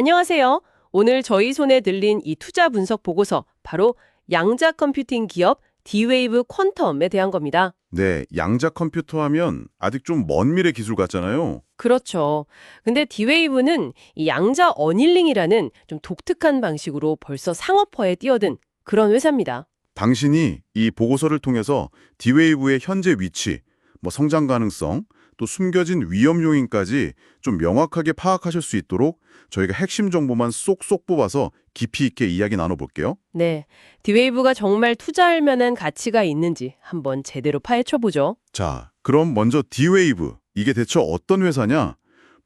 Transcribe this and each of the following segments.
안녕하세요. 오늘 저희 손에 들린 이 투자 분석 보고서, 바로 양자 컴퓨팅 기업 D-Wave 퀀텀에 대한 겁니다. 네, 양자 컴퓨터 하면 아직 좀 먼 미래 기술 같잖아요. 그렇죠. 근데 D-Wave는 이 양자 어닐링이라는 좀 독특한 방식으로 벌써 상업화에 뛰어든 그런 회사입니다. 당신이 이 보고서를 통해서 디웨이브의 현재 위치, 뭐 성장 가능성, 또 숨겨진 위험 요인까지 좀 명확하게 파악하실 수 있도록 저희가 핵심 정보만 쏙쏙 뽑아서 깊이 있게 이야기 나눠볼게요. 네, D-Wave가 정말 투자할 만한 가치가 있는지 한번 제대로 파헤쳐보죠. 자, 그럼 먼저 디웨이브, 이게 대체 어떤 회사냐?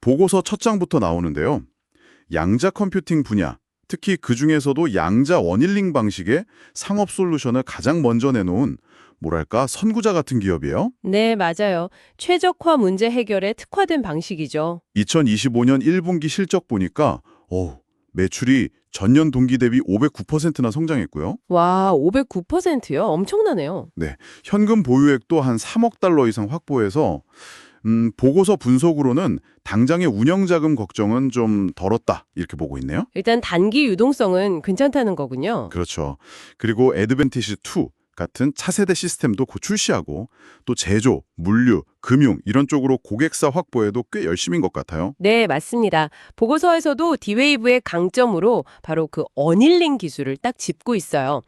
보고서 첫 장부터 나오는데요. 양자 컴퓨팅 분야, 특히 그 중에서도 양자 원일링 방식의 상업 솔루션을 가장 먼저 내놓은 뭐랄까 선구자 같은 기업이에요. 네, 맞아요. 최적화 문제 해결에 특화된 방식이죠. 2025년 1분기 실적 보니까 어, 매출이 전년 동기 대비 509%나 성장했고요. 와, 509%요? 엄청나네요. 현금 보유액도 한 3억 달러 이상 확보해서 음, 보고서 분석으로는 당장의 운영자금 걱정은 좀 덜었다 이렇게 보고 있네요. 일단 단기 유동성은 괜찮다는 거군요. 그렇죠. 그리고 애드밴티시 2 같은 차세대 시스템도 곧 출시하고 또 제조, 물류, 금융 이런 쪽으로 고객사 확보에도 꽤 열심인 것 같아요. 네, 맞습니다. 보고서에서도 D-Wave의 강점으로 바로 그 어닐링 기술을 딱 짚고 있어요.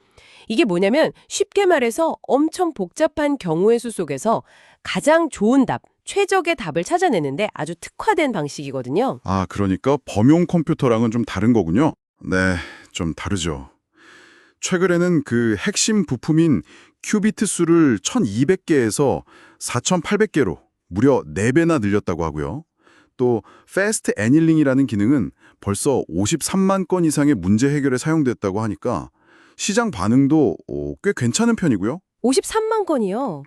이게 뭐냐면 쉽게 말해서 엄청 복잡한 경우의 수 속에서 가장 좋은 답, 최적의 답을 찾아내는데 아주 특화된 방식이거든요. 아, 그러니까 범용 컴퓨터랑은 좀 다른 거군요. 네, 좀 다르죠. 최근에는 그 핵심 부품인 큐비트 수를 1200개에서 4800개로 무려 4배나 늘렸다고 하고요. 또 패스트 애닐링이라는 기능은 벌써 53만 건 이상의 문제 해결에 사용됐다고 하니까 시장 반응도 어, 꽤 괜찮은 편이고요. 53만 건이요.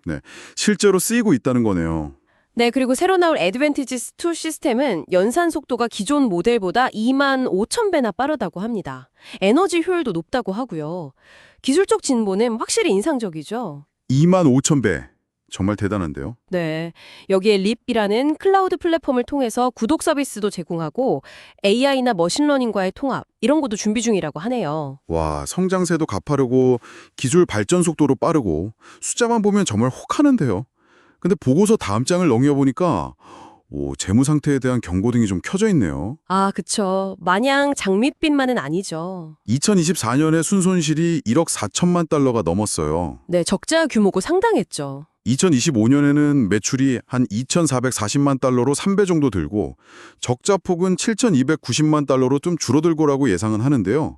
실제로 쓰이고 있다는 거네요. 네, 그리고 새로 나올 애드밴티지스 2 시스템은 연산 속도가 기존 모델보다 2만 5천 배나 빠르다고 합니다. 에너지 효율도 높다고 하고요. 기술적 진보는 확실히 인상적이죠. 2만 5천 배. 정말 대단한데요. 네, 여기에 립이라는 클라우드 플랫폼을 통해서 구독 서비스도 제공하고 AI나 머신러닝과의 통합 이런 것도 준비 중이라고 하네요. 와, 성장세도 가파르고 기술 발전 속도도 빠르고 숫자만 보면 정말 혹하는데요. 근데 보고서 다음 장을 넘겨보니까 오, 재무 상태에 대한 경고등이 좀 켜져 있네요. 아, 그쵸. 마냥 장밋빛만은 아니죠. 2024년에 순손실이 1억 4천만 달러가 넘었어요. 네, 적자 규모고 상당했죠. 2025년에는 매출이 한 2,440만 달러로 3배 정도 들고 적자 폭은 7,290만 달러로 좀 줄어들 거라고 예상은 하는데요.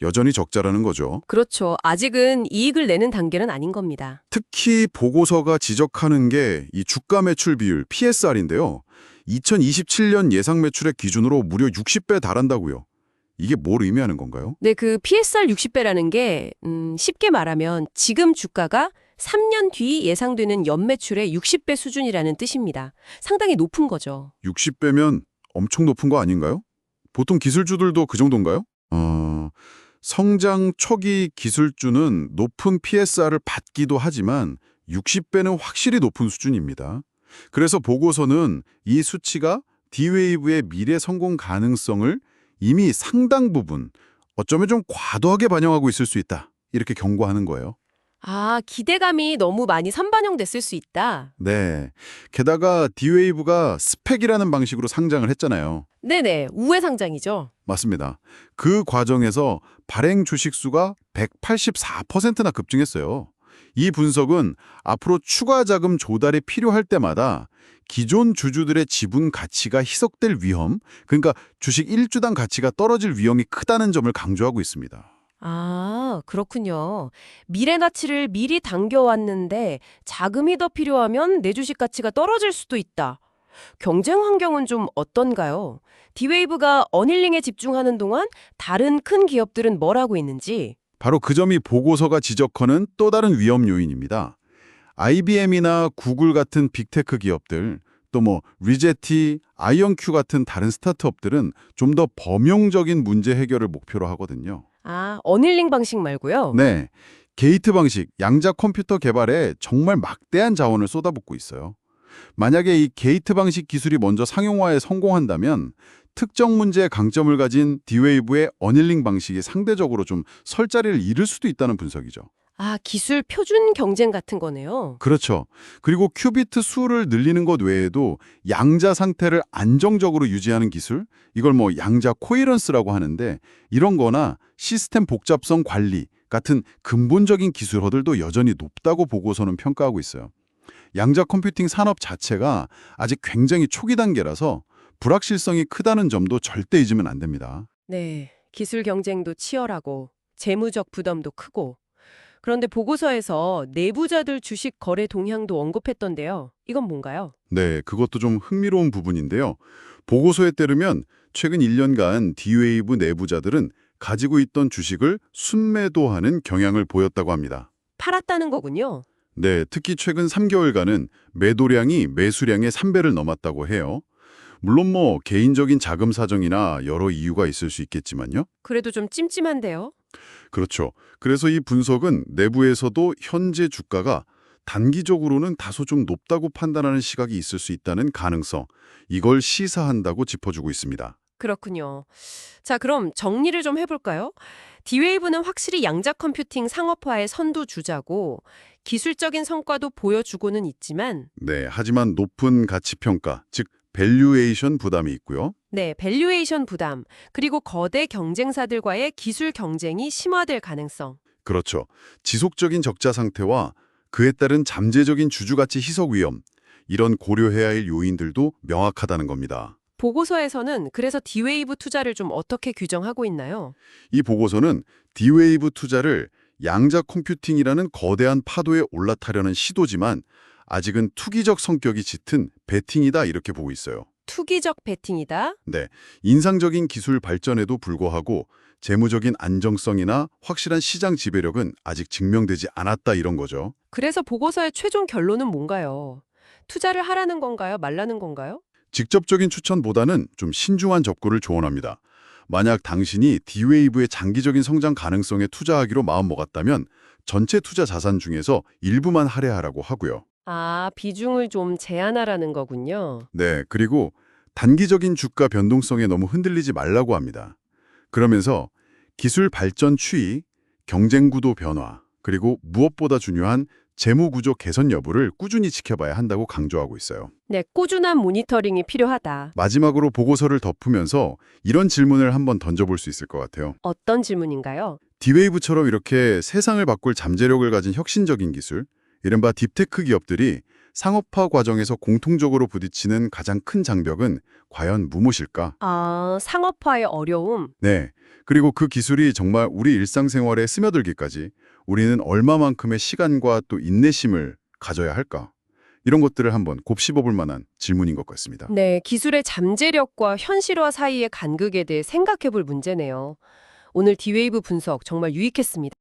여전히 적자라는 거죠. 그렇죠. 아직은 이익을 내는 단계는 아닌 겁니다. 특히 보고서가 지적하는 게 이 주가 매출 비율 PSR인데요. 2027년 예상 매출의 기준으로 무려 60배 달한다고요. 이게 뭘 의미하는 건가요? 네, 그 PSR 60배라는 게 음, 쉽게 말하면 지금 주가가 3년 뒤 예상되는 연매출의 60배 수준이라는 뜻입니다. 상당히 높은 거죠. 60배면 엄청 높은 거 아닌가요? 보통 기술주들도 그 정도인가요? 어, 성장 초기 기술주는 높은 PSR을 받기도 하지만 60배는 확실히 높은 수준입니다. 그래서 보고서는 이 수치가 D-Wave의 미래 성공 가능성을 이미 상당 부분 어쩌면 좀 과도하게 반영하고 있을 수 있다. 이렇게 경고하는 거예요. 아, 기대감이 너무 많이 선반영됐을 수 있다. 네. 게다가 D-Wave가 스펙이라는 방식으로 상장을 했잖아요. 네네, 우회 상장이죠. 맞습니다. 그 과정에서 발행 주식 수가 184%나 급증했어요. 이 분석은 앞으로 추가 자금 조달이 필요할 때마다 기존 주주들의 지분 가치가 희석될 위험, 그러니까 주식 1주당 가치가 떨어질 위험이 크다는 점을 강조하고 있습니다. 아, 그렇군요. 미래 가치를 미리 당겨왔는데 자금이 더 필요하면 내 주식 가치가 떨어질 수도 있다. 경쟁 환경은 좀 어떤가요? 디웨이브가 어닐링에 집중하는 동안 다른 큰 기업들은 뭘 하고 있는지. 바로 그 점이 보고서가 지적하는 또 다른 위험 요인입니다. IBM이나 구글 같은 빅테크 기업들, 또 뭐 리제티, 아이언큐 같은 다른 스타트업들은 좀 더 범용적인 문제 해결을 목표로 하거든요. 아, 어닐링 방식 말고요. 네, 게이트 방식, 양자 컴퓨터 개발에 정말 막대한 자원을 쏟아붓고 있어요. 만약에 이 게이트 방식 기술이 먼저 상용화에 성공한다면 특정 문제에 강점을 가진 D-Wave의 어닐링 방식이 상대적으로 좀 설 자리를 잃을 수도 있다는 분석이죠. 아, 기술 표준 경쟁 같은 거네요. 그렇죠. 그리고 큐비트 수를 늘리는 것 외에도 양자 상태를 안정적으로 유지하는 기술, 이걸 뭐 양자 코헤런스라고 하는데 이런 거나 시스템 복잡성 관리 같은 근본적인 기술 허들도 여전히 높다고 보고서는 평가하고 있어요. 양자 컴퓨팅 산업 자체가 아직 굉장히 초기 단계라서 불확실성이 크다는 점도 절대 잊으면 안 됩니다. 네, 기술 경쟁도 치열하고 재무적 부담도 크고 그런데 보고서에서 내부자들 주식 거래 동향도 언급했던데요. 이건 뭔가요? 네, 그것도 좀 흥미로운 부분인데요. 보고서에 따르면 최근 1년간 D-Wave 내부자들은 가지고 있던 주식을 순매도하는 경향을 보였다고 합니다. 팔았다는 거군요. 네, 특히 최근 3개월간은 매도량이 매수량의 3배를 넘었다고 해요. 물론 뭐 개인적인 자금 사정이나 여러 이유가 있을 수 있겠지만요. 그래도 좀 찜찜한데요. 그렇죠. 그래서 이 분석은 내부에서도 현재 주가가 단기적으로는 다소 좀 높다고 판단하는 시각이 있을 수 있다는 가능성, 이걸 시사한다고 짚어주고 있습니다. 그렇군요. 자, 그럼 정리를 좀 해볼까요? D-Wave는 확실히 양자 컴퓨팅 상업화의 선두 주자고 기술적인 성과도 보여주고는 있지만 네, 하지만 높은 가치 평가, 즉 밸류에이션 부담이 있고요. 네, 밸류에이션 부담, 그리고 거대 경쟁사들과의 기술 경쟁이 심화될 가능성. 그렇죠. 지속적인 적자 상태와 그에 따른 잠재적인 주주가치 희석 위험, 이런 고려해야 할 요인들도 명확하다는 겁니다. 보고서에서는 그래서 D-Wave 투자를 좀 어떻게 규정하고 있나요? 이 보고서는 D-Wave 투자를 양자 컴퓨팅이라는 거대한 파도에 올라타려는 시도지만 아직은 투기적 성격이 짙은 베팅이다 이렇게 보고 있어요. 투기적 베팅이다. 네, 인상적인 기술 발전에도 불구하고 재무적인 안정성이나 확실한 시장 지배력은 아직 증명되지 않았다 이런 거죠. 그래서 보고서의 최종 결론은 뭔가요? 투자를 하라는 건가요? 말라는 건가요? 직접적인 추천보다는 좀 신중한 접근을 조언합니다. 만약 당신이 D-Wave의 장기적인 성장 가능성에 투자하기로 마음먹었다면 전체 투자 자산 중에서 일부만 할애하라고 하고요. 아, 비중을 좀 제한하라는 거군요. 네, 그리고 단기적인 주가 변동성에 너무 흔들리지 말라고 합니다. 그러면서 기술 발전 추이, 경쟁 구도 변화, 그리고 무엇보다 중요한 재무 구조 개선 여부를 꾸준히 지켜봐야 한다고 강조하고 있어요. 네, 꾸준한 모니터링이 필요하다. 마지막으로 보고서를 덮으면서 이런 질문을 한번 던져볼 수 있을 것 같아요. 어떤 질문인가요? 디웨이브처럼 이렇게 세상을 바꿀 잠재력을 가진 혁신적인 기술, 이른바 딥테크 기업들이 상업화 과정에서 공통적으로 부딪히는 가장 큰 장벽은 과연 무엇일까? 아, 상업화의 어려움. 네. 그리고 그 기술이 정말 우리 일상생활에 스며들기까지 우리는 얼마만큼의 시간과 또 인내심을 가져야 할까? 이런 것들을 한번 곱씹어 볼 만한 질문인 것 같습니다. 네, 기술의 잠재력과 현실화 사이의 간극에 대해 생각해 볼 문제네요. 오늘 D-Wave 분석 정말 유익했습니다.